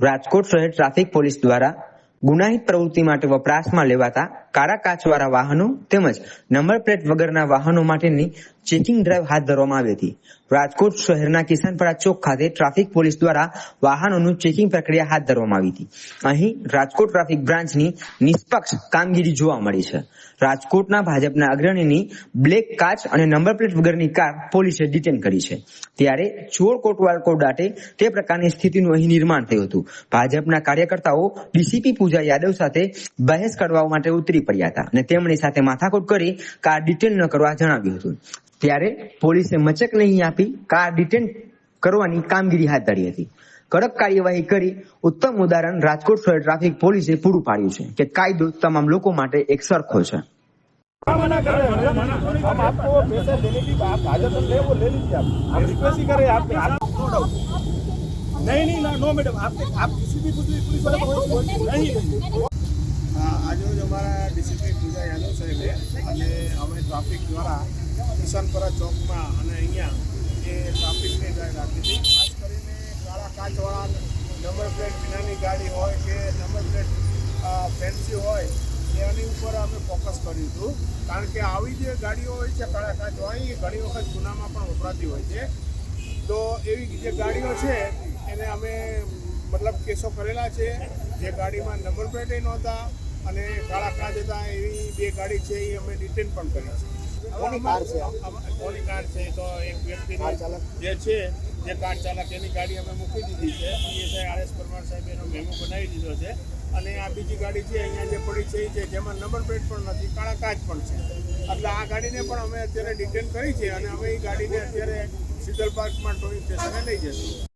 રાજકોટ શહેર traffic police દ્વારા ગુનાહિત પ્રવૃત્તિ માટે વપરાશમાં લેવાતા કાળા કાચવાળા વાહનો તેમજ નંબર પ્લેટ વગરના વાહનો માટેની ચેકિંગ ડ્રાઈવ હાથ ધરવામાં આવી હતી. રાજકોટ શહેરના કિસાનપરા ચોક ખાતે ટ્રાફિક પોલીસ દ્વારા વાહનોનું ચેકિંગ પ્રક્રિયા હાથ ધરવામાં આવી હતી. અહીં રાજકોટ ટ્રાફિક બ્રાન્ચની નિષ્પક્ષ કામગીરી જોવા મળી છે. રાજકોટના ભાજપના અગ્રણીની બ્લેક કાચ અને નંબર પ્લેટ વગરની કાર પોલીસે ડિટેન કરી છે. ત્યારે ચોર કોટવાલ કોડાટે તે પ્રકારની સ્થિતિનું અહીં નિર્માણ થયું હતું. ભાજપના કાર્યકર્તાઓ ડીસીપી પૂજા યાદવ સાથે બહેસ કરવા માટે ઉતરી પડ્યા હતા અને તેમની સાથે માથાકૂટ કરી કાર ડિટેન ન કરવા જણાવ્યું હતું ત્યારે પોલીસે મચક નહીં આપી કાર ડિટેન કરવાની કામગીરી હાથ ધરી હતી કડક કાર્યવાહી કરી ઉત્તમ ઉદાહરણ રાજકોટ શહેર ટ્રાફિક પોલીસે પૂરું પાડ્યું છે કે કાયદો તમામ લોકો માટે એક સરખો છે मना कर रहे हैं मना हम आपको पैसा देने की आप हाजत ले वो ले लीजिए आप हम रिक्वेस्ट ही करें आप आप नो डाउट नहीं नहीं ना नो मैडम आप आप किसी भी पुलिस पुलिस वाले को नहीं नहीं આજરોજ અમારા ડીસીપી પૂજા યાદવ સાહેબે અને અમે ટ્રાફિક દ્વારા કિશનપરા ચોકમાં અને અહીંયા એ ટ્રાફિકની ડ્રાઈવ રાખી હતી. ખાસ કરીને કાળા કાચવાળા નંબર પ્લેટ વિનાની ગાડી હોય કે નંબર પ્લેટ ફેન્સી હોય, એની ઉપર અમે ફોકસ કર્યું હતું. કારણ કે આવી જે ગાડીઓ હોય છે કાળા કાચવાળી, એ ઘણી વખત ગુનામાં પણ વપરાતી હોય છે. તો એવી જે ગાડીઓ છે, એને અમે મતલબ કેસો કરેલા છે. જે ગાડીમાં નંબર પ્લેટે નહોતા અને કાળા કાચ હતા એવી બે ગાડી છે એ અમે ડિટેન પણ કરી છે? કોની કાર છે? તો એક વ્યક્તિ જે છે જે કાર ચાલક એની ગાડી અમે મૂકી દીધી છે. પીએસઆઈ આર એસ પરમાર સાહેબ એનો મેમો બનાવી દીધો છે. અને આ બીજી ગાડી છે અહીંયા જે પડી છે એ છે જેમાં નંબર પ્લેટ પણ નથી કાળા કાચ પણ છે. એટલે આ ગાડીને પણ અમે અત્યારે ડિટેન કરી છે અને અમે એ ગાડીને અત્યારે શીતલ પાર્કમાં ટોલિંગ સ્ટેશને લઈ જઈશું